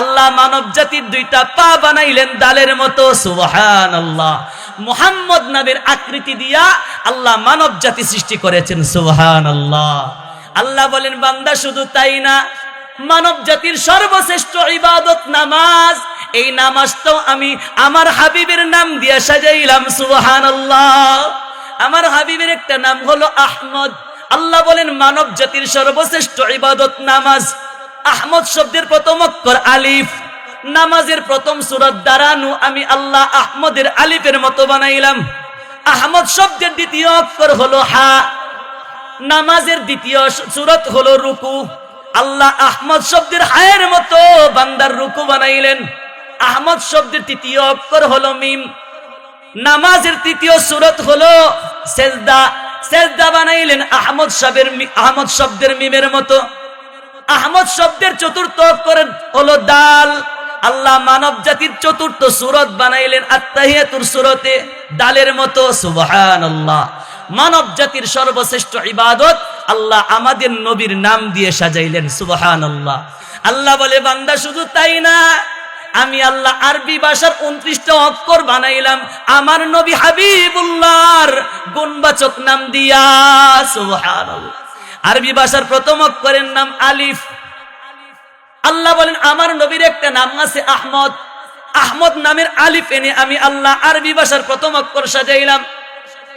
আল্লাহ মানব জাতির দুইটা পা বানাইলেন ডালের মতো সুবহান আল্লাহ মোহাম্মদ নামের আকৃতি দিয়া আল্লাহ মানব জাতি সৃষ্টি করেছেন সুবহান আল্লাহ আল্লাহ বলেন, বান্দা, শুধু তাই না মানব জাতির সর্বশ্রেষ্ঠ ইবাদত নামাজ, এই নামাজটাও আমি আমার হাবিবের নাম দিয়া সাজাইলাম সুবহান আল্লাহ আমার হাবিবের একটা নাম হলো আহমদ। আল্লাহ বলেন মানব জাতির সর্বশ্রেষ্ঠ ইবাদত নামাজ আহমদ শব্দের প্রথম অক্ষর আলিফ। নামাজের প্রথম সুরত দাঁড়ানো আমি আল্লাহ আহমদের আলিফের মতো বানাইলাম। আহমদ শব্দের দ্বিতীয় অক্ষর হলো হা। নামাজের দ্বিতীয় সুরত হলো রুকু। আল্লাহ আহমদ শব্দের হায়ের মতো বান্দার রুকু বানাইলেন। আহমদ শব্দের তৃতীয় অক্ষর হলো মিম। নামাজের তৃতীয় সুরত হলো সেজদা। সেজদা বানাইলেন আহমদ সাহেবের আহমদ শব্দের মিমের মতো। আহমদ শব্দের চতুর্থ অক্ষর হলো দাল। আল্লাহ মানব জাতির চতুর্থ সুরত বানাইলেন আত্মাহিয়াতুর সুরতে ডালের মতো সুবহান আল্লাহ মানব জাতির সর্বশ্রেষ্ঠ ইবাদত, আল্লাহ আমাদের নবীর নাম দিয়ে সাজাইলেন সুবহান আল্লাহ আল্লাহ বলে, বান্দা, শুধু তাই না, আমি আল্লাহ আরবি ভাষার উনত্রিশটা অক্ষর বানাইলাম, আমার নবী হাবিবুল্লাহর গুণবাচক নাম দিয়া, সুবহানাল্লাহ। আরবি ভাষার প্রথম অক্ষরের নাম আলিফ। আল্লাহ বলেন, আমার নবীর একটা নাম আছে আহমদ। আহমদ নামের আলিফ এনে আমি আল্লাহ আরবি ভাষার প্রথম অক্ষর সাজাইলাম।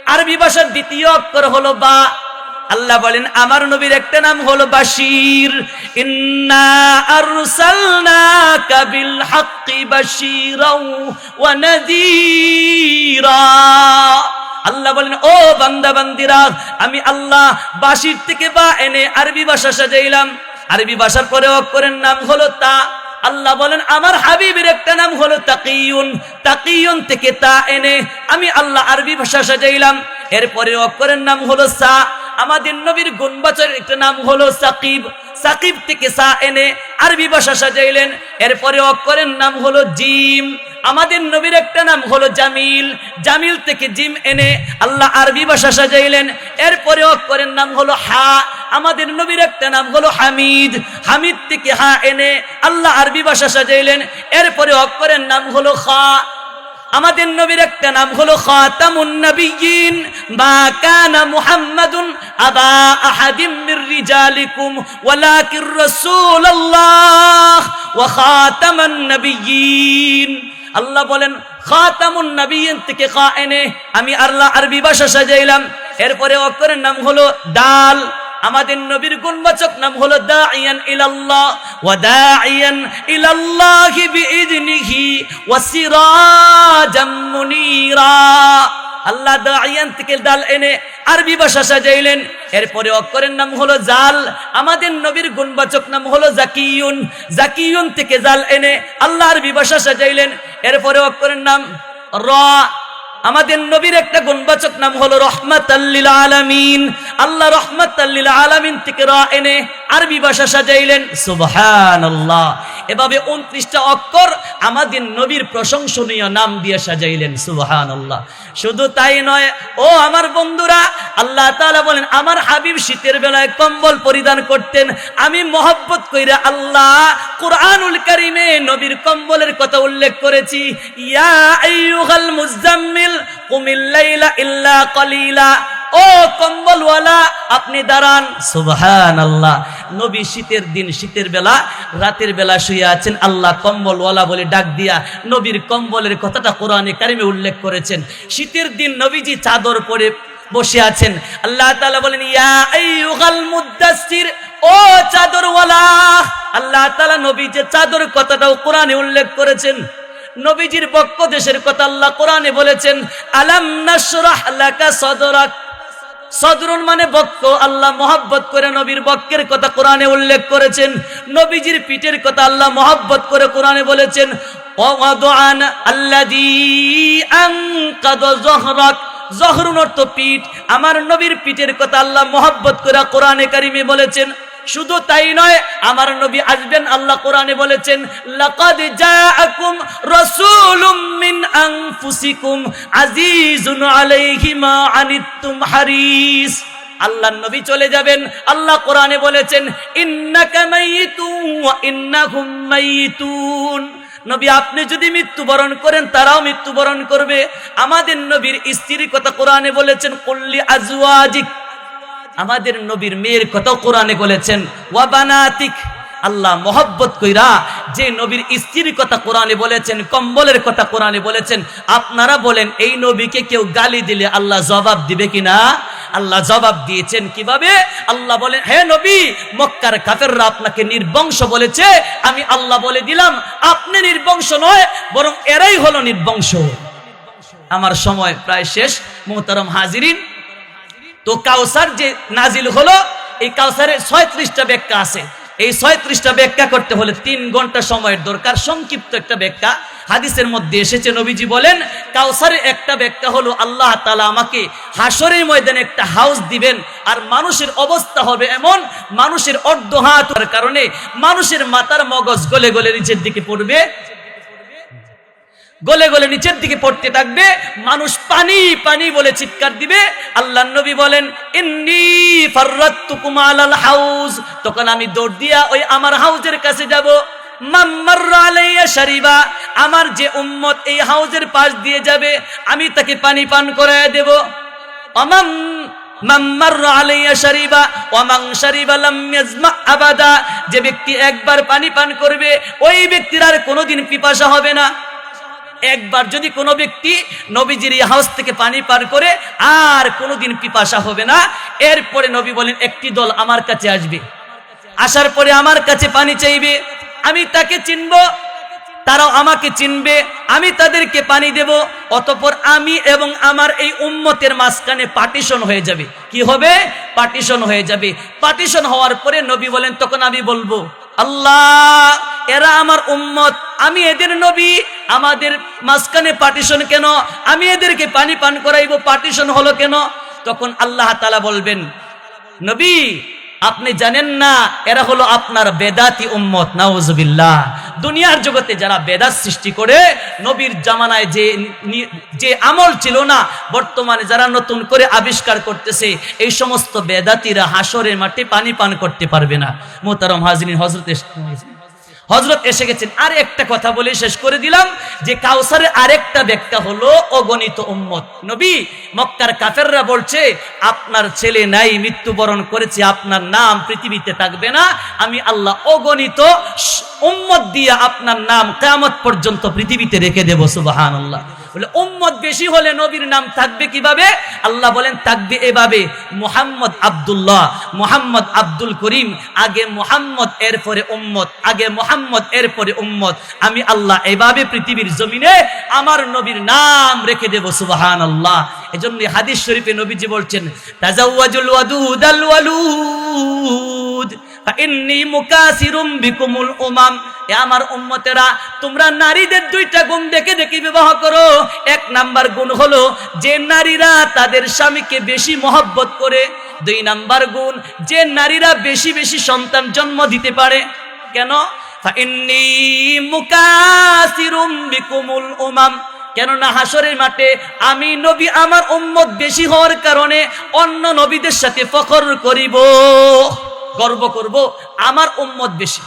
আরবি ভাষার দ্বিতীয় অক্ষর হলো বা। আল্লাহ বলেন, আমার নবীর একটা নাম হলো বাশির। ইন্না আল্লাহ বলেন, ও বান্দা, বান্দিরা, আমি আল্লাহ বাসির থেকে বা এনে আরবি ভাষা সাজাইলাম। আরবি ভাষার পরে অক্ষরের নাম হলো তা। আল্লাহ বলেন, আমার হাবিবের একটা নাম হলো তাকিয়ুন তাকিয়ুন থেকে তা এনে আমি আল্লাহ আরবি ভাষা সাজাইলাম। এরপরে অক্ষরের নাম হলো সা। আমাদের নবীর গুণবাচরের একটা নাম হলো সাকিব। সাকিব থেকে সা এনে আরবি ভাষা সাজাইলেন। এরপরে অক্ষরের নাম হলো জিম। আমাদের নবীর একটা নাম হলো জামিল। জামিল থেকে জিম এনে আল্লাহ আরবি ভাষা সাজাইলেন। এরপরে অক্ষরের নাম হলো হা। আমাদের নবীর একটা নাম হলো হামিদ। হামিদ থেকে হা এনে আল্লাহ আরবি ভাষা সাজাইলেন। এরপরে অক্ষরের নাম হলো খা। আমাদের নবীর একটা নাম হলো খাতামুন মা কানা মুহাম্মাদুন আবা আহাদিম মির রিজালিকুম। ওয়ালাকির রাসূলুল্লাহ। ওয়া খাতামান নবিয়িন আল্লাহ বলেন, খাতামুন নবিয়িন থেকে খা এনে আমি আল্লাহ আরবি ভাষা সাজাইলাম। এরপরে অক্ষরের নাম হলো ডাল আমাদের নবীর গুণবাচক নাম হলো দাইয়ান ইলাল্লাহ, ওয়া দাইয়ান ইলাল্লাহি বিইذনিহি ওয়া সিরাজাম মুনীরা। আল্লাহ দাইয়ান থেকে ডাল এনে আরবি ভাষা সাজাইলেন। এরপরে অক্ষরের নাম হলো জাল, আমাদের নবীর গুণবাচক নাম হলো জাকিউন জাকিউন থেকে জাল এনে আল্লাহ আরবি ভাষা সাজাইলেন। এরপরে অক্ষরের নাম র, আমাদের নবীর একটা গুণবাচক নাম হলো রহমাত আলামিন। আল্লাহ রহমাত আলামিন থেকে রা এনে আরবি ভাষা সাজাইলেন। সুবহানাল্লাহ। এভাবে উনত্রিশটা অক্ষর আমাদের নবীর প্রশংসনীয় নাম দিয়ে সাজাইলেন, সুবহানাল্লাহ। শুধু তাই নয়, ও আমার বন্ধুরা, আল্লাহ তালা বলেন, আমার হাবিব শীতের বেলায় কম্বল পরিধান করতেন, আমি মহব্বত কইরা আল্লাহ কোরআনুল কারিমে নবীর কম্বলের কথা উল্লেখ করেছি, ইয়া মুজাম্মিল, কুমিল লাইলা ইল্লা কলিলা। ও কম্বলওয়ালা আপনি দাঁড়ান। সুবহান আল্লাহ নবী শীতের দিন, শীতের বেলা, রাতের বেলা শুয়ে আছেন। আল্লাহ কম্বলওয়ালা বলে ডাক দিয়া নবীর কম্বলের কথাটা কোরআনে কারিমে উল্লেখ করেছেন। শীতের দিন নবীজি চাদর পরে বসে আছেন। আল্লাহ তাআলা বলেন, ইয়া আইয়ুহাল মুদ্দাসসির ও চাদরওয়ালা আল্লাহ তাআলা নবী যে চাদর কথাটাও কোরআনে উল্লেখ করেছেন। নবীজির বক্ষ দেশের কথা আল্লাহ কোরআনে বলেছেন, আলাম নাশরাহ লাকা সদরাক? সদরুন মানে বক্ত। আল্লাহ মহাব্বত করে নবীর বক্কের কথা কোরআনে উল্লেখ করেছেন। নবীজির পিঠের কথা আল্লাহ মহাব্বত করে কোরআনে বলেছেন জহরুন অর্থ পিঠ। আমার নবীর পিঠের কথা আল্লাহ মহাব্বত করে কোরআনে কারিমে বলেছেন শুধু তাই নয়, আমার নবী আসবেন, আল্লাহ কোরআনে বলেছেন মা আল্লাহ নবী চলে যাবেন, আল্লাহ কোরআনে বলেছেন নবী, আপনি যদি মৃত্যুবরণ করেন, তারাও মৃত্যুবরণ করবে। আমাদের নবীর স্ত্রীর কথা কোরআনে বলেছেন, কল্লি আজওয়াজিক। আমাদের নবীর মেয়ের কথা কোরআনে বলেছেন, ওয়াবানাতিক, আল্লাহ মোহব্বত কইরা যে নবীর স্ত্রীর কথা কোরআনে বলেছেন, কম্বলের কথা কোরআনে বলেছেন, আপনারা বলেন, এই নবীকে কেউ গালি দিলে আল্লাহ জবাব দিবে কিনা? আল্লাহ জবাব দিয়েছেন কীভাবে? আল্লাহ বলেন, হে নবী, মক্কার কাফেররা আপনাকে নির্বংশ বলেছে, আমি আল্লাহ বলে দিলাম, আপনি নির্বংশ নয়, বরং এরাই হলো নির্বংশ। আমার সময় প্রায় শেষ, মোহতারম হাজিরিন তো কাউসার যে নাজিল হলো, এই কাউসারের ছয়ত্রিশটা ব্যাখ্যা আছে। এই ছয়ত্রিশটা ব্যাখ্যা করতে হলে তিন ঘণ্টা সময়ের দরকার। সংক্ষিপ্ত একটা ব্যাখ্যা হাদিসের মধ্যে এসেছে, নবীজি বলেন, কাউসারের একটা ব্যাখ্যা হলো, আল্লাহ তালা আমাকে হাসরের ময়দানে একটা হাউস দিবেন, আর মানুষের অবস্থা হবে এমন, মানুষের অর্ধ হাত কারণে মানুষের মাথার মগজ গলে গলে নিচের দিকে পড়বে। গলে গলে নিচের দিকে পড়তে থাকবে। মানুষ পানি পানি বলে চিৎকার দিবে। আল্লাহ নবী বলেন হাউজ। তখন আমি দৌড় দিয়া ওই আমার হাউজের কাছে যাব। আমার যে উম্মত এই হাউজের পাশ দিয়ে যাবে, আমি তাকে পানি পান করায় দেব। অমাম যে ব্যক্তি একবার পানি পান করবে, ওই ব্যক্তির আর কোনোদিন পিপাসা হবে না। একবার যদি কোনো ব্যক্তি নবীজির হাউস থেকে পানি পার করে আর কোনোদিন পিপাসা হবে না, এরপরে নবী বলেন, একটি দল আমার কাছে আসবে। আসার পরে আমার কাছে পানি চাইবে। আমি তাকে চিনব, তারাও আমাকে চিনবে। আমি তাদেরকে পানি দেব। অতপর আমি এবং আমার এই উম্মতের মাঝখানে পার্টিশন হয়ে যাবে। কি হবে? পার্টিশন হয়ে যাবে। পার্টিশন হওয়ার পরে নবী বলেন, তখন আমি বলব, আল্লাহ, এরা আমার উম্মত। আমি এদের নবী। আমাদের মাঝখানে পার্টিশন কেন? আমি এদেরকে পানি পান করাইবো পার্টিশন হলো কেন? তখন আল্লাহ তালা বলবেন, নবী, আপনি জানেন না, এরা হলো আপনার বেদাতি উম্মত, নাউজুবিল্লাহ। দুনিয়ার জগতে যারা বেদাত সৃষ্টি করে, নবীর জামানায় যে যে আমল ছিল না, বর্তমানে যারা নতুন করে আবিষ্কার করতেছে, এই সমস্ত বেদাতিরা হাসরের মাঠে পানি পান করতে পারবে না। মোতারম হাজরিন হজরত হজরত এসে গেছেন আর একটা কথা বলে শেষ করে দিলাম, যে কাউসারের আরেকটা ব্যাখ্যা হলো অগণিত উম্মত। নবী, মক্কার কাফেররা বলছে, আপনার ছেলে নাই, মৃত্যুবরণ করেছে, আপনার নাম পৃথিবীতে থাকবে না। আমি আল্লাহ অগণিত উম্মত দিয়ে আপনার নাম কেমত পর্যন্ত পৃথিবীতে রেখে দেব সুবাহান আল্লাহ বলে, উম্মত বেশি হলে নবীর নাম থাকবে কীভাবে? আল্লাহ বলেন, থাকবে এভাবে। মোহাম্মদ আব্দুল্লাহ, মোহাম্মদ আব্দুল করিম, আগে মোহাম্মদ, এরপরে উম্মত, আগে মোহাম্মদ, এরপরে উম্মত। আমি আল্লাহ এভাবে পৃথিবীর জমিনে আমার নবীর নাম রেখে দেব সুবাহান আল্লাহ এজন্য হাদিস শরীফে নবীজি বলছেন, তাজাওয়াজুল ওয়াদুদ আল ওয়ালুদ উমাম। এ আমার উম্মতেরা, তোমরা নারীদের দুইটা গুণ দেখে দেখে বিবাহ করো। এক নাম্বার গুণ হলো যে নারীরা তাদের স্বামীকে বেশি মহব্বত করে। দুই নাম্বার গুণ, যে নারীরা বেশি বেশি সন্তান জন্ম দিতে পারে। কেন? কেননা হাসরের মাঠে আমি নবী, আমার উম্মত বেশি হওয়ার কারণে অন্য নবীদের সাথে ফখর করিব, গর্ব করব, আমার উম্মত বেশি।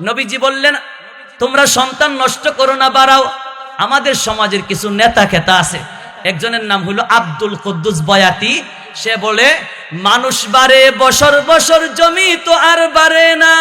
নবীজি বললেন, তোমরা সন্তান নষ্ট করো না, বাড়াও। আমাদের সমাজের কিছু নেতা খেতা আছে। একজনের নাম হলো আব্দুল কুদ্দুস বয়াতি। সে বলে, মানুষ বাড়ে, বছর বছর জমি তো আর বাড়ে না।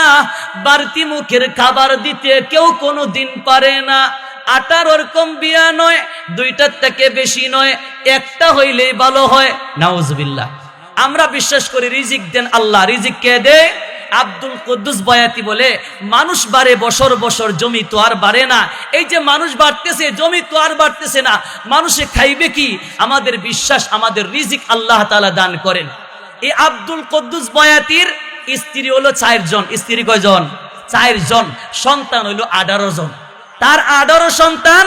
বাড়তি মুখের খাবার দিতে কেউ কোনো দিন পারে না। আটার ওরকম বিয়া নয়, দুইটার থেকে বেশি নয়, একটা হইলেই ভালো হয়। নাউজবিল্লাহ। আমরা বিশ্বাস করি, রিজিক দেন আল্লাহ। রিজিক কে দে আব্দুল কুদ্দুস বয়াতি বলে, মানুষ বাড়ে, বছর বছর জমি তো আর বাড়ে না। এই যে মানুষ বাড়তেছে, জমি তো আর বাড়তেছে না। মানুষে খাইবে কি? আমাদের বিশ্বাস, আমাদের রিজিক আল্লাহ তালা দান করেন। এই আব্দুল কুদ্দুস বয়াতির স্ত্রী হলো চারজন স্ত্রী কয়জন? চারজন সন্তান হইল আঠারো জন। তার আঠারো সন্তান,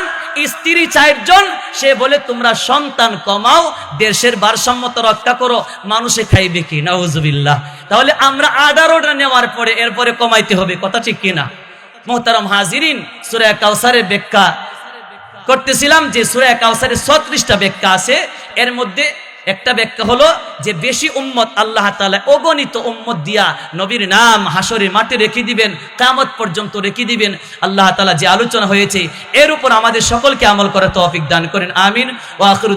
স্ত্রী চারজন সে বলে, তোমরা সন্তান কমাও, দেশের ভারসাম্যতা রক্ষা করো। মানুষে খাইবে কি? নাউজুবিল্লাহ। তাহলে আমরা আঠারোটা নেওয়ার পরে এরপরে কমাইতে হবে, কথা ঠিক কিনা? মোহতারাম হাজিরিন, সুরা কাউসারের ব্যাখ্যা করতেছিলাম যে সুরা কাউসারের ছত্রিশটা ব্যাখ্যা আছে। এর মধ্যে একটা ব্যাখ্যা হলো যে বেশি উম্মত আল্লাহ তালা অগণিত উম্মত দিয়া নবীর নাম হাসরের মাঠে রেখে দিবেন কামত পর্যন্ত রেখে দিবেন। আল্লাহ তালা যে আলোচনা হয়েছে, এর উপর আমাদের সকলকে আমল করে তৌফিক দান করেন, আমিন। ওয়া আখিরু